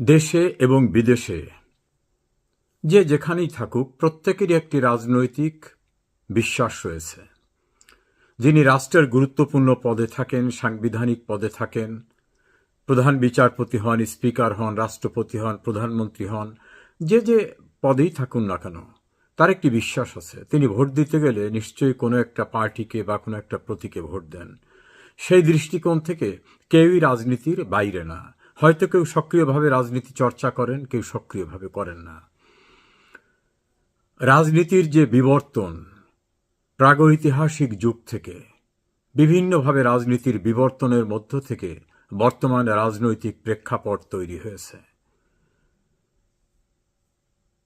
দেশে এবং বিদেশে। যে যেখানেই থাকুক, প্রত্যেকেরই একটি রাজনৈতিক বিশ্বাস রয়েছে। যিনি রাষ্ট্রের গুরুত্বপূর্ণ পদে থাকেন, সাংবিধানিক পদে থাকেন, প্রধান বিচারপতি হন, স্পিকার হন, রাষ্ট্রপতি হন, প্রধানমন্ত্রী হন, যে যে পদেই থাকুন না কেন, তার একটি বিশ্বাস আছে। তিনি ভোট দিতে গেলে নিশ্চয়ই কোনো একটা পার্টিকে বা কোনো একটা প্রতীকে ভোট দেন। সেই দৃষ্টিকোণ থেকে কেউই রাজনীতির বাইরে না। হয়তো কেউ সক্রিয়ভাবে রাজনীতি চর্চা করেন, কেউ সক্রিয়ভাবে করেন না। রাজনীতির যে বিবর্তন, প্রাগৈতিহাসিক যুগ থেকে, বিভিন্নভাবে রাজনীতির বিবর্তনের মধ্য থেকে বর্তমান রাজনৈতিক প্রেক্ষাপট তৈরি হয়েছে।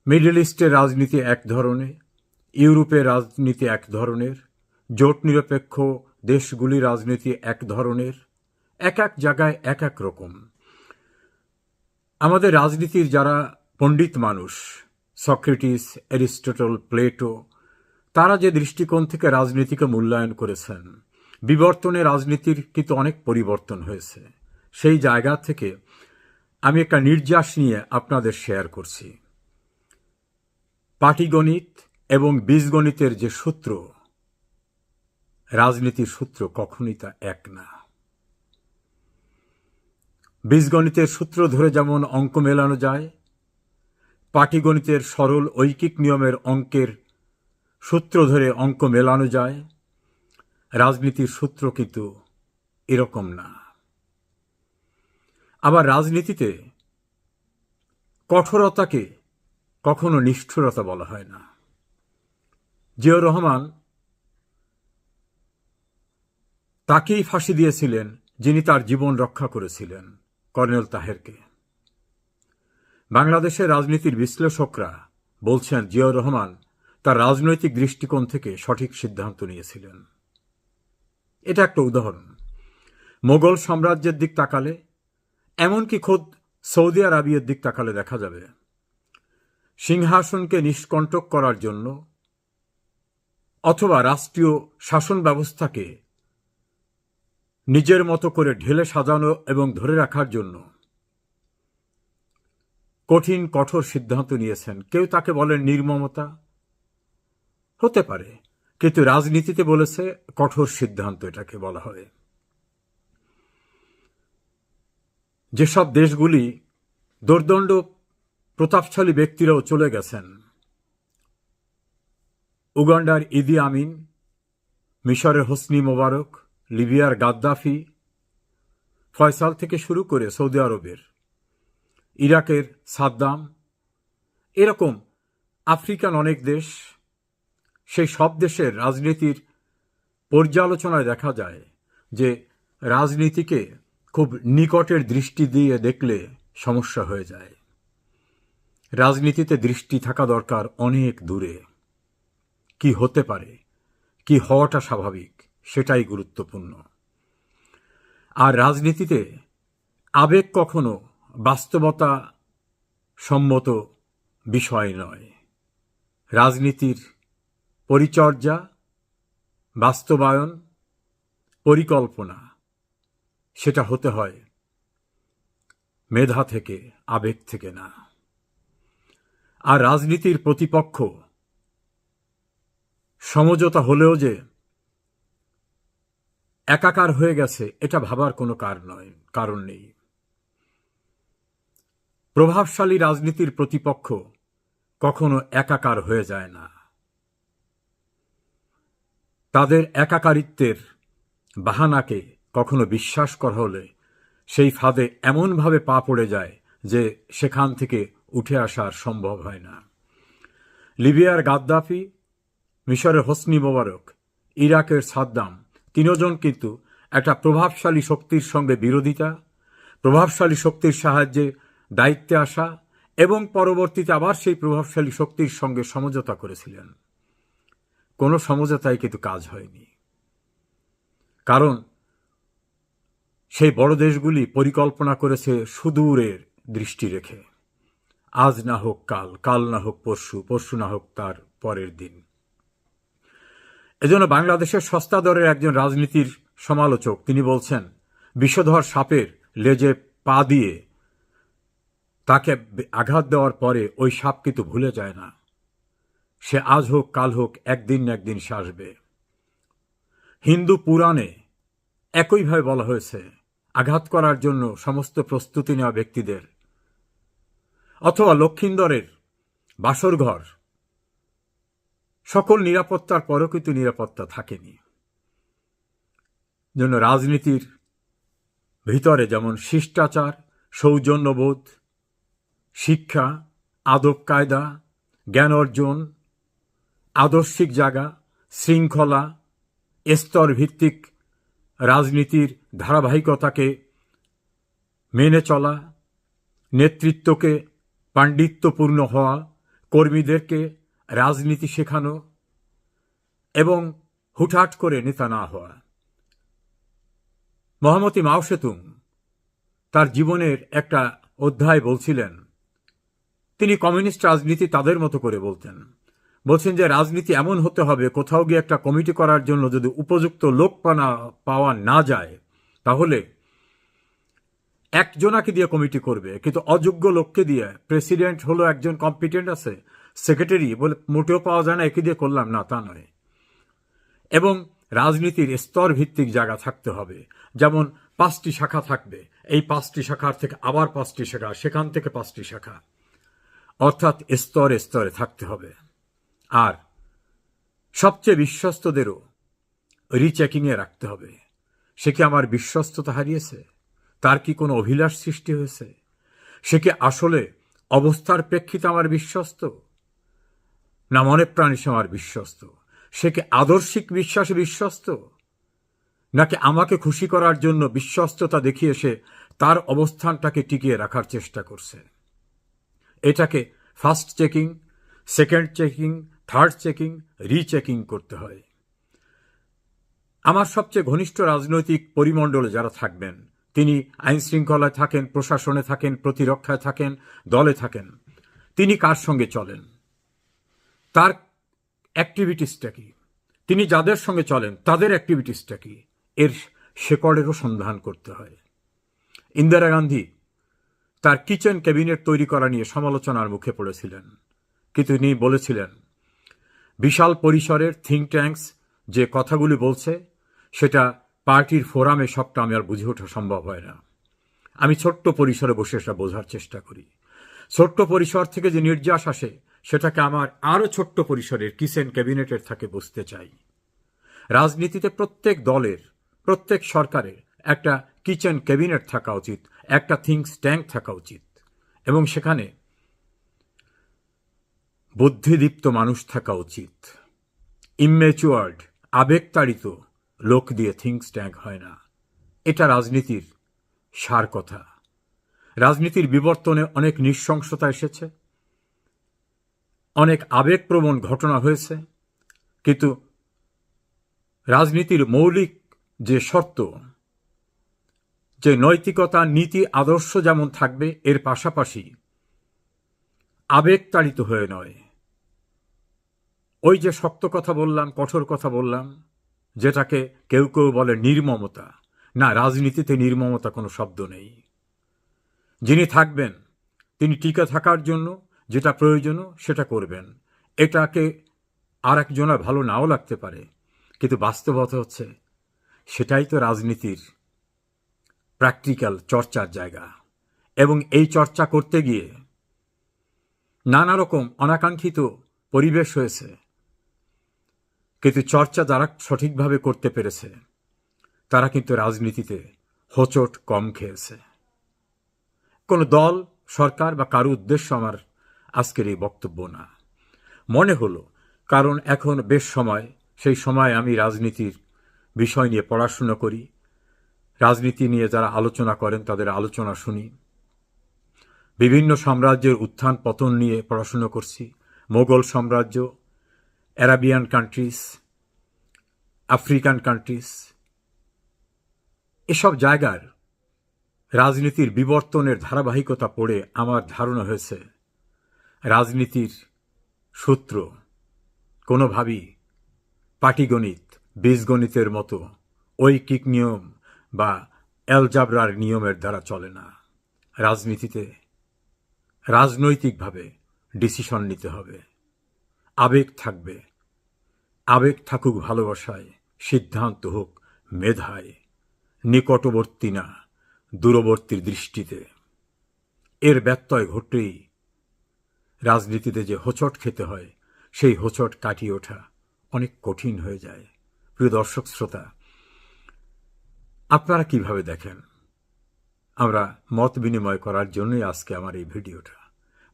মিডল ইস্টের রাজনীতি এক ধরনের ইউরোপের রাজনীতি এক ধরনের, জোট নিরপেক্ষ দেশগুলির রাজনীতি এক ধরনের, এক এক জায়গায় এক এক রকম। আমাদের রাজনীতির যারা পণ্ডিত মানুষ, সক্রেটিস, অ্যারিস্টটল, প্লেটো, তারা যে দৃষ্টিকোণ থেকে রাজনীতিকে মূল্যায়ন করেছেন, বিবর্তনে রাজনীতির কিন্তু অনেক পরিবর্তন হয়েছে। সেই জায়গা থেকে আমি একটা নির্যাস নিয়ে আপনাদের শেয়ার করছি। পাটিগণিত এবং বীজগণিতের যে সূত্র, রাজনীতির সূত্র কখনই তা এক না। বীজগণিতের সূত্র ধরে যেমন অঙ্ক মেলানো যায়, পাটিগণিতের সরল ঐকিক নিয়মের অঙ্কের সূত্র ধরে অঙ্ক মেলানো যায়, রাজনীতির সূত্র কিন্তু এরকম না। আবার রাজনীতিতে কঠোরতাকে কখনো নিষ্ঠুরতা বলা হয় না। জিয়র রহমান তাকেই ফাঁসি দিয়েছিলেন যিনি তার জীবন রক্ষা করেছিলেন। কর্নেল তাহেরকে। বাংলাদেশের রাজনীতির বিশ্লেষকরা বলছেন জিয়াউর রহমান তার রাজনৈতিক দৃষ্টিকোণ থেকে সঠিক সিদ্ধান্ত নিয়েছিলেন। এটা একটা উদাহরণ। মোগল সাম্রাজ্যের দিক তাকালে, এমনকি খোদ সৌদি আরবিয়ার দিক তাকালে দেখা যাবে। সিংহাসনকে নিষ্কণ্টক করার জন্য অথবা রাষ্ট্রীয় শাসন ব্যবস্থাকে নিজের মতো করে ঢেলে সাজানো এবং ধরে রাখার জন্য। কঠিন, কঠোর সিদ্ধান্ত নিয়েছেন। কেউ তাকে বলেন নির্মমতা? হতে পারে। কিন্তু রাজনীতিতে বলেছে কঠোর সিদ্ধান্ত এটাকে বলা হয়। যেসব দেশগুলি দোর্দণ্ড, প্রতাপশালী ব্যক্তিরাও চলে গেছেন, উগান্ডার ইদি আমিন, মিশরের হোসনি মোবারক লিবিয়ার গাদ্দাফি ফয়সাল থেকে শুরু করে সৌদি আরবের, ইরাকের সাদ্দাম, এরকম আফ্রিকান অনেক দেশ, সেই সব দেশের রাজনীতির পর্যালোচনায় দেখা যায় যে রাজনীতিকে খুব নিকটের দৃষ্টি দিয়ে দেখলে সমস্যা হয়ে যায়। রাজনীতিতে দৃষ্টি থাকা দরকার অনেক দূরে। কি হতে পারে? কি হওয়াটা স্বাভাবিক? সেটাই গুরুত্বপূর্ণ। আর রাজনীতিতে আবেগ কখনো বাস্তবতা সম্মত বিষয় নয়। রাজনীতির পরিচর্যা, বাস্তবায়ন, পরিকল্পনা, সেটা হতে হয় মেধা থেকে, আবেগ থেকে না। আর রাজনীতির প্রতিপক্ষ সমঝোতা হলেও যে একাকার হয়ে গেছে, এটা ভাবার কোনো কার নয়, কারণ নেই। প্রভাবশালী রাজনীতির প্রতিপক্ষ কখনো একাকার হয়ে যায় না। তাদের একাকারিত্বের বাহানাকে কখনো বিশ্বাস করা হলে সেই ফাঁদে এমনভাবে পা পড়ে যায় যে সেখান থেকে উঠে আসার সম্ভব হয় না। লিবিয়ার গাদ্দাফি, মিশরের হোসনি মোবারক, ইরাকের সাদ্দাম তিনজন কিন্তু একটা প্রভাবশালী শক্তির সঙ্গে বিরোধিতা, প্রভাবশালী শক্তির সাহায্যে দায়িত্বে আসা এবং পরবর্তীতে আবার সেই প্রভাবশালী শক্তির সঙ্গে সমঝোতা করেছিলেন। কোনো সমঝোতায় কিন্তু কাজ হয়নি। কারণ সেই বড় দেশগুলি পরিকল্পনা করেছে সুদূরের দৃষ্টি রেখে। আজ না হোক কাল কাল না হোক পরশু পরশু না হোক তার পরের দিন। এজন্য বাংলাদেশের সস্তা দরের একজন রাজনীতির সমালোচক, তিনি বলছেন বিষধর সাপের লেজে পা দিয়ে তাকে আঘাত দেওয়ার পরে ওই সাপ কিন্তু ভুলে যায় না। সে আজ হোক, কাল হোক, একদিন না একদিন সে আসবে। হিন্দু পুরাণে একইভাবে বলা হয়েছে, আঘাত করার জন্য সমস্ত প্রস্তুতি নেওয়া ব্যক্তিদের, অথবা লক্ষিন্দরের বাসরঘর সকল নিরাপত্তার পরও কিন্তু নিরাপত্তা থাকেনি। জন্য রাজনীতির ভিতরে যেমন শিষ্টাচার, সৌজন্যবোধ, শিক্ষা, আদব কায়দা, জ্ঞান অর্জন, আদর্শিক জায়গা, শৃঙ্খলা স্তর ভিত্তিক রাজনীতির ধারাবাহিকতাকে মেনে চলা, নেতৃত্বকে পাণ্ডিত্যপূর্ণ হওয়া, কর্মীদেরকে রাজনীতি শেখানো এবং হুটহাট করে নেতা না হওয়া। মহামতি মাও সেতুং তার জীবনের একটা অধ্যায় বলছিলেন। তিনি কমিউনিস্ট রাজনীতি তাদের মতো করে বলতেন। বলছেন যে, রাজনীতি এমন হতে হবে, কোথাও গিয়ে একটা কমিটি করার জন্য যদি উপযুক্ত লোক পানা পাওয়া না যায়, তাহলে একজনাকে দিয়ে কমিটি করবে, কিন্তু অযোগ্য লোককে দিয়ে প্রেসিডেন্ট হলো একজন কম্পিটেন্ট আছে সেক্রেটারি বলে মোটেও পাওয়া যায় না, একে দিয়ে করলাম। না, তা নয়। এবং রাজনীতির স্তর ভিত্তিক জায়গা থাকতে হবে। যেমন পাঁচটি শাখা থাকবে। এই পাঁচটি শাখার থেকে আবার পাঁচটি শাখা, সেখান থেকে পাঁচটি শাখা। অর্থাৎ স্তরে স্তরে থাকতে হবে। আর সবচেয়ে বিশ্বস্তদেরও রিচেকিংয়ে রাখতে হবে। সে কি আমার বিশ্বস্ততা হারিয়েছে? তার কি কোনো অভিলাষ সৃষ্টি হয়েছে? সে কি আসলে অবস্থার প্রেক্ষিতে আমার বিশ্বস্ত? না মনে প্রাণী সে আমার বিশ্বস্ত? সে কি আদর্শিক বিশ্বাসে বিশ্বস্ত? নাকি আমাকে খুশি করার জন্য বিশ্বস্ততা দেখিয়ে সে তার অবস্থানটাকে টিকিয়ে রাখার চেষ্টা করছে? এটাকে first checking, second checking, third checking, rechecking করতে হয়। আমার সবচেয়ে ঘনিষ্ঠ রাজনৈতিক পরিমণ্ডলে যারা থাকবেন, তিনি আইন শৃঙ্খলায় থাকেন, প্রশাসনে থাকেন, প্রতিরক্ষায় থাকেন, দলে থাকেন, তিনি কার সঙ্গে চলেন? তার অ্যাক্টিভিটিসটা কি? তিনি যাদের সঙ্গে চলেন, তাদের অ্যাক্টিভিটিসটা কি? এর শেকড়েরও সন্ধান করতে হয়। ইন্দিরা গান্ধী তার কিচেন ক্যাবিনেট তৈরি করা নিয়ে সমালোচনার মুখে পড়েছিলেন। কিন্তু তিনি বলেছিলেন? বিশাল পরিসরের থিঙ্ক ট্যাঙ্কস যে কথাগুলি বলছে, সেটা পার্টির ফোরামে সবটা আমি আর বুঝে ওঠা সম্ভব হয় না। আমি ছোট্ট পরিসরে বসে সেটা বোঝার চেষ্টা করি। ছোট্ট পরিসর থেকে যে নির্যাস আসে সেটাকে আমার আরও ছোট্ট পরিসরের কিচেন ক্যাবিনেটের থাকে বুঝতে চাই। রাজনীতিতে প্রত্যেক দলের, প্রত্যেক সরকারের একটা কিচেন ক্যাবিনেট থাকা উচিত, একটা থিঙ্কস ট্যাঙ্ক থাকা উচিত এবং সেখানে বুদ্ধিদীপ্ত মানুষ থাকা উচিত। ইম্মেচুয়ার্ড, আবেগতাড়িত লোক দিয়ে থিঙ্কস ট্যাঙ্ক হয় না। এটা রাজনীতির সার কথা। রাজনীতির বিবর্তনে অনেক নৃশংসতা এসেছে। অনেক আবেগপ্রবণ ঘটনা হয়েছে, কিন্তু রাজনীতির মৌলিক যে শর্ত, যে নৈতিকতা, নীতি, আদর্শ যেমন থাকবে, এর পাশাপাশি আবেগতাড়িত হয়ে নয়। ওই যে শক্ত কথা বললাম, কঠোর কথা বললাম, যেটাকে কেউ কেউ বলে নির্মমতা। না, রাজনীতিতে নির্মমতা কোনো শব্দ নেই। যিনি থাকবেন, তিনি টিকে থাকার জন্য যেটা প্রয়োজন সেটা করবেন। এটাকে আর একজনা ভালো নাও লাগতে পারে, কিন্তু বাস্তবতা হচ্ছে সেটাই তো রাজনীতির প্র্যাকটিক্যাল চর্চার জায়গা। এবং এই চর্চা করতে গিয়ে নানা রকম অনাকাঙ্ক্ষিত পরিবেশ হয়েছে, কিন্তু চর্চা যারা সঠিকভাবে করতে পেরেছে, তারা কিন্তু রাজনীতিতে হোচট কম খেয়েছে। কোনো দল, সরকার বা কারও উদ্দেশ্য আমার আজকের এই বক্তব্য না। মনে হলো, কারণ এখন বেশ সময়, সেই সময় আমি রাজনীতির বিষয় নিয়ে পড়াশুনো করি। রাজনীতি নিয়ে যারা আলোচনা করেন, তাদের আলোচনা শুনি। বিভিন্ন সাম্রাজ্যের উত্থান পতন নিয়ে পড়াশুনো করছি। মোগল সাম্রাজ্য, অ্যারাবিয়ান কান্ট্রিজ আফ্রিকান কান্ট্রিজ এসব জায়গার রাজনীতির বিবর্তনের ধারাবাহিকতা পড়ে আমার ধারণা হয়েছে। রাজনীতির সূত্র কোনোভাবেই পাটিগণিত, বীজগণিতের মতো ঐকিক নিয়ম বা অ্যালজাবরার নিয়মের দ্বারা চলে না। রাজনীতিতে রাজনৈতিকভাবে ডিসিশন নিতে হবে। আবেগ থাকবে। আবেগ থাকুক ভালোবাসায়, সিদ্ধান্ত হোক মেধায়, নিকটবর্তী না দূরবর্তীর দৃষ্টিতে। এর ব্যত্যয় ঘটলেই রাজনীতিতে যে হোঁচট খেতে হয়, সেই হোঁচট কাটিয়ে ওঠা অনেক কঠিন হয়ে যায়। প্রিয় দর্শক শ্রোতা, আপনারা কীভাবে দেখেন? আমরা মত বিনিময় করার জন্যই আজকে আমার এই ভিডিওটা।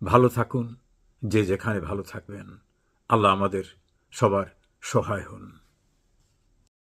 ভালো থাকুন, যে যেখানে ভালো থাকবেন, আল্লাহ আমাদের সবার সহায় হন।